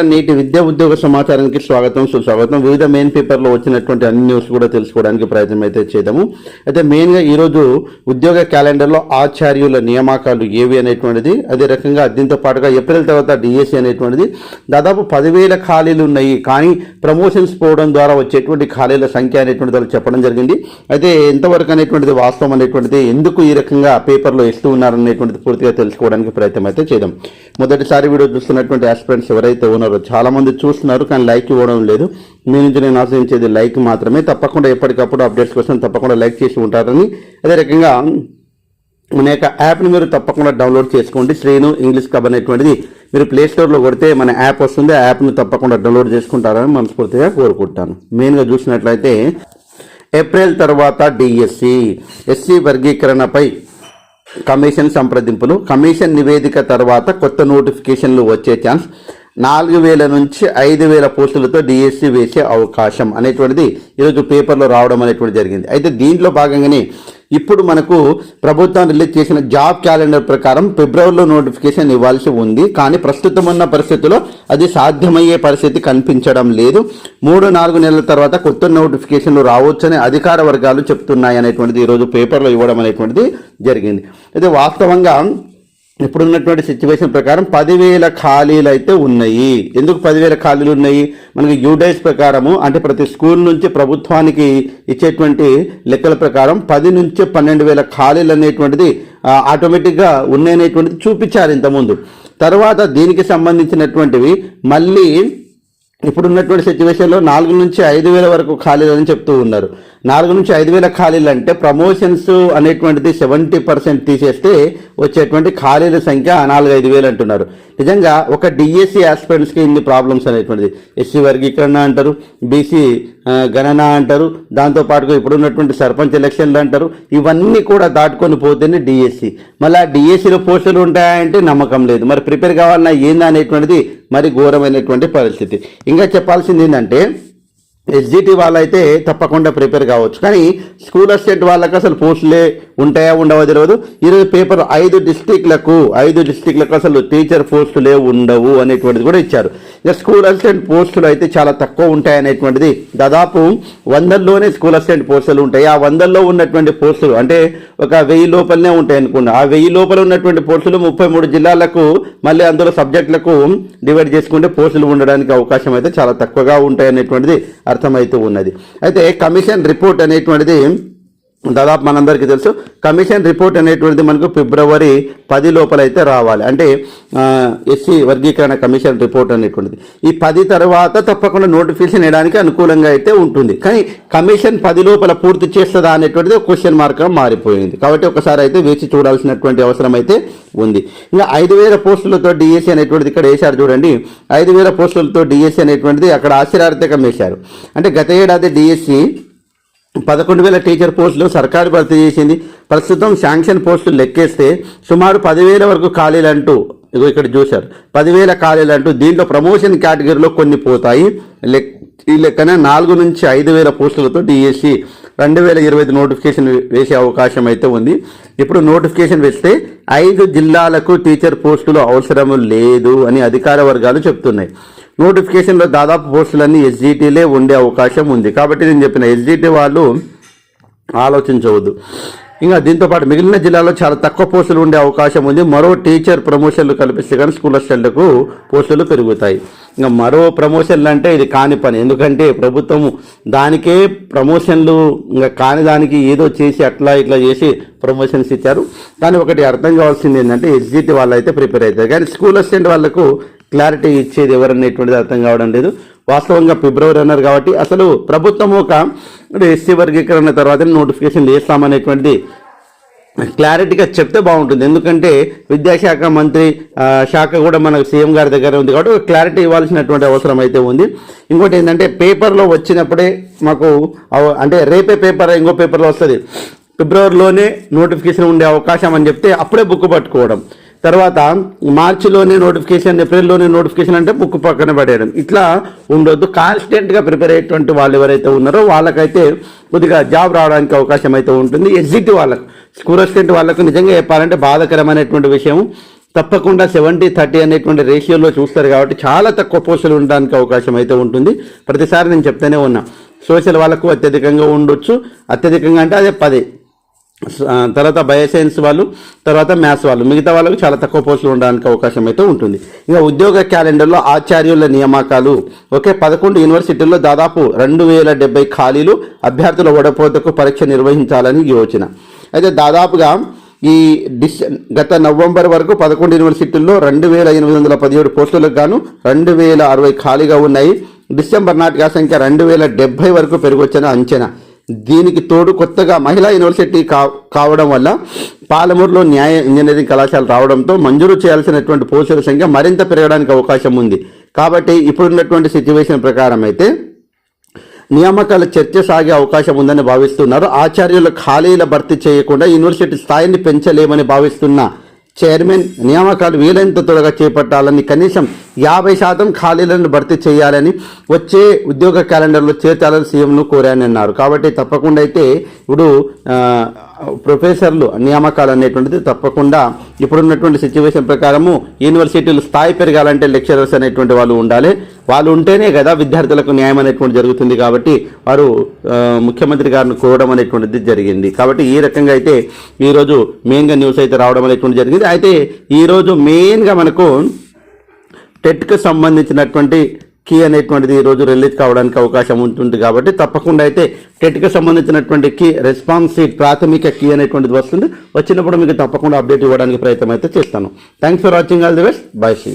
నేటి విద్యా ఉద్యోగ సమాచారానికి స్వాగతం సుస్వాగతం. వివిధ మెయిన్ పేపర్లో వచ్చినటువంటి అన్ని న్యూస్ కూడా తెలుసుకోవడానికి ప్రయత్నం అయితే చేద్దాము. అయితే మెయిన్గా ఈరోజు ఉద్యోగ క్యాలెండర్లో ఆచార్యుల నియామకాలు ఏవి అనేటువంటిది అదే రకంగా దీంతో పాటుగా ఏప్రిల్ తర్వాత డిఎస్సి అనేటువంటిది. దాదాపు పదివేల ఖాళీలు ఉన్నాయి కానీ ప్రమోషన్స్ పోవడం ద్వారా వచ్చేటువంటి ఖాళీల సంఖ్య అనేటువంటిది వాళ్ళు చెప్పడం జరిగింది. అయితే ఎంతవరకు అనేటువంటిది వాస్తవం అనేటువంటిది ఎందుకు ఈ రకంగా పేపర్లో ఇస్తూ ఉన్నారనేటువంటిది పూర్తిగా తెలుసుకోవడానికి ప్రయత్నం అయితే చేద్దాం. మొదటిసారి వీడియో చూస్తున్నటువంటి ఆస్పిరెంట్స్ ఎవరైతే ఉన్నారో. చాలామంది చూస్తున్నారు కానీ లైక్ ఇవ్వడం లేదు. మీ నుంచి నేను ఆశించేది లైక్ మాత్రమే. తప్పకుండా ఎప్పటికప్పుడు అప్డేట్స్ కోసం తప్పకుండా లైక్ చేసి ఉంటారని. అదే రకంగా మన యొక్క యాప్ని మీరు తప్పకుండా డౌన్లోడ్ చేసుకోండి. శ్రేణు ఇంగ్లీష్ కబ్ అనేటువంటిది మీరు ప్లే స్టోర్లో కొడితే మన యాప్ వస్తుంది. ఆ యాప్ని తప్పకుండా డౌన్లోడ్ చేసుకుంటారని మనస్ఫూర్తిగా కోరుకుంటాను. మెయిన్గా చూసినట్లయితే ఏప్రిల్ తర్వాత డిఎస్సి ఎస్సీ వర్గీకరణపై కమిషన్ సంప్రదింపులు. కమిషన్ నివేదిక తర్వాత కొత్త నోటిఫికేషన్లు వచ్చే ఛాన్స్. నాలుగు వేల నుంచి ఐదు వేల పోస్టులతో డిఎస్సి వేసే అవకాశం అనేటువంటిది ఈరోజు పేపర్లో రావడం అనేటువంటి జరిగింది. అయితే దీంట్లో భాగంగానే ఇప్పుడు మనకు ప్రభుత్వం రిలీజ్ చేసిన జాబ్ క్యాలెండర్ ప్రకారం ఫిబ్రవరిలో నోటిఫికేషన్ ఇవ్వాల్సి ఉంది. కానీ ప్రస్తుతం ఉన్న పరిస్థితుల్లో అది సాధ్యమయ్యే పరిస్థితి కనిపించడం లేదు. మూడు నాలుగు నెలల తర్వాత కొత్త నోటిఫికేషన్లు రావచ్చని అధికార వర్గాలు చెప్తున్నాయి అనేటువంటిది ఈరోజు పేపర్లో ఇవ్వడం అనేటువంటిది జరిగింది. అయితే వాస్తవంగా ఇప్పుడున్నటువంటి సిచ్యువేషన్ ప్రకారం పదివేల ఖాళీలు అయితే ఉన్నాయి. ఎందుకు పదివేల ఖాళీలు ఉన్నాయి? మనకి యూడైస్ ప్రకారము అంటే ప్రతి స్కూల్ నుంచి ప్రభుత్వానికి ఇచ్చేటువంటి లెక్కల ప్రకారం పది నుంచి పన్నెండు వేల ఖాళీలు అనేటువంటిది ఆటోమేటిక్గా ఉన్నాయనేటువంటిది చూపించారు ఇంతకుముందు. తర్వాత దీనికి సంబంధించినటువంటివి మళ్ళీ ఇప్పుడున్నటువంటి సిచ్యువేషన్లో నాలుగు నుంచి ఐదు వేల వరకు ఖాళీలు అని చెప్తూ ఉన్నారు. నాలుగు నుంచి ఐదు వేల ఖాళీలు అంటే ప్రమోషన్స్ అనేటువంటిది సెవెంటీ పర్సెంట్ తీసేస్తే వచ్చేటువంటి ఖాళీల సంఖ్య నాలుగు ఐదు వేలు అంటున్నారు. నిజంగా ఒక డిఎస్సి ఆస్పిరెంట్స్కి ఇన్ని ప్రాబ్లమ్స్ అనేటువంటిది. ఎస్సీ వర్గీకరణ అంటారు బీసీ గణన అంటారు దాంతోపాటుగా ఇప్పుడు ఇప్పుడున్నటువంటి సర్పంచ్ ఎలక్షన్లు అంటారు ఇవన్నీ కూడా దాటుకొని పోతేనే డిఎస్సి మళ్ళీ ఆ డిఎస్సిలో పోస్టులు ఉంటాయంటే నమ్మకం లేదు. మరి ప్రిపేర్ కావాలన్నా ఏందా అనేటువంటిది మరి ఘోరమైనటువంటి పరిస్థితి. ఇంకా చెప్పాల్సింది ఏంటంటే ఎస్జిటి వాళ్ళైతే తప్పకుండా ప్రిపేర్ కావచ్చు. కానీ స్కూల్ అసిస్టెంట్ వాళ్ళకి అసలు పోస్టులే ఉంటాయా ఉండవో తెలియదు ఈరోజు పేపర్ ఐదు డిస్టిక్లకు ఐదు డిస్టిక్లకు అసలు టీచర్ పోస్టులే ఉండవు అనేటువంటిది కూడా ఇచ్చారు. ఇక స్కూల్ అసిస్టెంట్ పోస్టులు అయితే చాలా తక్కువ ఉంటాయి అనేటువంటిది దాదాపు వందల్లోనే స్కూల్ అసిస్టెంట్ పోస్టులు ఉంటాయి. ఆ వందల్లో ఉన్నటువంటి పోస్టులు అంటే ఒక వెయ్యి లోపలనే ఉంటాయి అనుకోండి. ఆ వెయ్యి లోపల ఉన్నటువంటి పోస్టులు ముప్పై మూడు జిల్లాలకు మళ్ళీ అందులో సబ్జెక్టులకు డివైడ్ చేసుకుంటే పోస్టులు ఉండడానికి అవకాశం అయితే చాలా తక్కువగా ఉంటాయి అనేటువంటిది అర్థమవుతూ ఉన్నది. అయితే కమిషన్ రిపోర్ట్ అనేటువంటిది దాదాపు మనందరికీ తెలుసు. కమిషన్ రిపోర్ట్ అనేటువంటిది మనకు ఫిబ్రవరి పది లోపల అయితే రావాలి. అంటే ఎస్సీ వర్గీకరణ కమిషన్ రిపోర్ట్ అనేటువంటిది. ఈ పది తర్వాత తప్పకుండా నోటిఫికేషన్ వేయడానికి అనుకూలంగా అయితే ఉంటుంది. కానీ కమిషన్ పది లోపల పూర్తి చేస్తుందా అనేటువంటిది క్వశ్చన్ మార్క్గా మారిపోయింది. కాబట్టి ఒకసారి అయితే వేచి చూడాల్సినటువంటి అవసరం అయితే ఉంది. ఇంకా ఐదు వేల పోస్టులతో డిఎస్సి అనేటువంటిది ఇక్కడ వేశారు చూడండి. ఐదు వేల పోస్టులతో డిఎస్సి అనేటువంటిది అక్కడ ఆశ్చర్యార్థకం వేశారు. అంటే గత ఏడాది డిఎస్సి పదకొండు వేల టీచర్ పోస్టులు సర్కారు భర్తీ చేసింది. ప్రస్తుతం శాంక్షన్ పోస్టులు లెక్కేస్తే సుమారు పదివేల వరకు ఖాళీలు అంటూ ఇగో ఇక్కడ చూశారు. పదివేల ఖాళీలు అంటూ దీంట్లో ప్రమోషన్ కేటగిరీలో కొన్ని పోతాయి. లెక్ ఈ లెక్కన నాలుగు నుంచి ఐదు వేల పోస్టులతో డిఎస్సి రెండు వేల ఇరవై ఐదు నోటిఫికేషన్ వేసే అవకాశం అయితే ఉంది. ఇప్పుడు నోటిఫికేషన్ వేస్తే ఐదు జిల్లాలకు టీచర్ పోస్టులు అవసరం లేదు అని అధికార వర్గాలు చెప్తున్నాయి. నోటిఫికేషన్లో దాదాపు పోస్టులన్నీ ఎస్జిటీలే ఉండే అవకాశం ఉంది. కాబట్టి నేను చెప్పిన ఎస్జిటి వాళ్ళు ఆలోచించవద్దు. ఇంకా దీంతో పాటు మిగిలిన జిల్లాలో చాలా తక్కువ పోస్టులు ఉండే అవకాశం ఉంది. మరో టీచర్ ప్రమోషన్లు కల్పిస్తే కానీ స్కూల్ అసిస్టెంట్లకు పోస్టులు పెరుగుతాయి. ఇంకా మరో ప్రమోషన్లు అంటే ఇది కాని పని. ఎందుకంటే ప్రభుత్వం దానికే ప్రమోషన్లు ఇంకా కాని దానికి ఏదో చేసి అట్లా ఇట్లా చేసి ప్రమోషన్స్ ఇచ్చారు. కానీ ఒకటి అర్థం కావాల్సింది ఏంటంటే ఎస్జిటి వాళ్ళు అయితే ప్రిపేర్ అవుతారు. కానీ స్కూల్ అసిస్టెంట్ వాళ్ళకు క్లారిటీ ఇచ్చేది ఎవరనేటువంటిది అర్థం కావడం లేదు. వాస్తవంగా ఫిబ్రవరి అన్నారు కాబట్టి అసలు ప్రభుత్వం ఒక ఎస్సీ వర్గీకరణ తర్వాత నోటిఫికేషన్ వేస్తామనేటువంటిది క్లారిటీగా చెప్తే బాగుంటుంది. ఎందుకంటే విద్యాశాఖ మంత్రి శాఖ కూడా మనకు సీఎం గారి దగ్గర ఉంది కాబట్టి ఒక క్లారిటీ ఇవ్వాల్సినటువంటి అవసరం అయితే ఉంది. ఇంకోటి ఏంటంటే పేపర్లో వచ్చినప్పుడే మాకు అవ- అంటే రేపే పేపర్ ఇంకో పేపర్లో వస్తుంది. ఫిబ్రవరిలోనే నోటిఫికేషన్ ఉండే అవకాశం అని చెప్తే అప్పుడే బుక్ పట్టుకోవడం. తర్వాత మార్చిలోనే నోటిఫికేషన్ ఏప్రిల్లోనే నోటిఫికేషన్ అంటే బుక్ పక్కన పడేయడం. ఇట్లా ఉండొద్దు. కాన్స్టెంట్గా ప్రిపేర్ అయ్యేటువంటి వాళ్ళు ఎవరైతే ఉన్నారో వాళ్ళకైతే కొద్దిగా జాబ్ రావడానికి అవకాశం అయితే ఉంటుంది. ఎగ్జిట్ వాళ్ళకు కూరస్టెంట్ వాళ్ళకు నిజంగా చెప్పాలంటే బాధాకరమైనటువంటి విషయం. తప్పకుండా సెవెంటీ థర్టీ అనేటువంటి రేషియోలో చూస్తారు కాబట్టి చాలా తక్కువ పోస్టులు ఉండడానికి అవకాశం అయితే ఉంటుంది. ప్రతిసారి నేను చెప్తూనే ఉన్నా సోషల్ వాళ్ళకు అత్యధికంగా ఉండొచ్చు. అత్యధికంగా అంటే అదే పది. తర్వాత బయోసైన్స్ వాళ్ళు తర్వాత మ్యాథ్స్ వాళ్ళు. మిగతా వాళ్ళకు చాలా తక్కువ పోస్టులు ఉండడానికి అవకాశం అయితే ఉంటుంది. ఇక ఉద్యోగ క్యాలెండర్లో ఆచార్యుల నియామకాలు. ఓకే పదకొండు యూనివర్సిటీల్లో దాదాపు రెండు వేల డెబ్బై ఖాళీలు అభ్యర్థుల ఓడపోతకు పరీక్ష నిర్వహించాలని యోచన. అయితే దాదాపుగా ఈ డిస్ గత నవంబర్ వరకు పదకొండు యూనివర్సిటీల్లో రెండు వేల ఎనిమిది వందల పదిహేడు పోస్టులకు గాను రెండు వేల అరవై ఖాళీగా ఉన్నాయి. డిసెంబర్ నాటికి ఆ సంఖ్య రెండు వేల డెబ్బై వరకు పెరగొచ్చని అంచనా. దీనికి తోడు కొత్తగా మహిళా యూనివర్సిటీ కా కావడం వల్ల పాలమూరులో న్యాయ ఇంజనీరింగ్ కళాశాల రావడంతో మంజూరు చేయాల్సినటువంటి పోస్టుల సంఖ్య మరింత పెరగడానికి అవకాశం ఉంది. కాబట్టి ఇప్పుడున్నటువంటి సిచ్యువేషన్ ప్రకారం అయితే నియామకాల చర్చ సాగే అవకాశం ఉందని భావిస్తున్నారు. ఆచార్యుల ఖాళీల భర్తీ చేయకుండా యూనివర్సిటీ స్థాయిని పెంచలేమని భావిస్తున్న చైర్మన్ నియామకాలు వీలైనంత త్వరగా చేపట్టాలని కనీసం యాభై శాతం ఖాళీలను భర్తీ చేయాలని వచ్చే ఉద్యోగ క్యాలెండర్లో చేర్చాలని సీఎంను కోరానన్నారు కాబట్టి తప్పకుండా అయితే ఇప్పుడు ప్రొఫెసర్లు నియామకాలు అనేటువంటిది తప్పకుండా ఇప్పుడున్నటువంటి సిచ్యువేషన్ ప్రకారము యూనివర్సిటీలు స్థాయి పెరగాలంటే లెక్చరర్స్ అనేటువంటి వాళ్ళు ఉండాలి. వాళ్ళు ఉంటేనే కదా విద్యార్థులకు న్యాయం అనేటువంటి జరుగుతుంది కాబట్టి వారు ముఖ్యమంత్రి గారిని కోరడం అనేటువంటిది జరిగింది. కాబట్టి ఈ రకంగా అయితే ఈరోజు మెయిన్గా న్యూస్ అయితే రావడం అనేటువంటి జరిగింది. అయితే ఈరోజు మెయిన్గా మనకు టెట్కు సంబంధించినటువంటి కీ అనేటువంటిది ఈ రోజు రిలీజ్ కావడానికి అవకాశం ఉంటుంది కాబట్టి తప్పకుండా అయితే టెట్కి సంబంధించినటువంటి కీ రెస్పాన్స్ ప్రాథమిక కీ అనేటువంటిది వస్తుంది. వచ్చినప్పుడు మీకు తప్పకుండా అప్డేట్ ఇవ్వడానికి ప్రయత్నం అయితే చేస్తాను. Thanks for watching. All the best. Bye see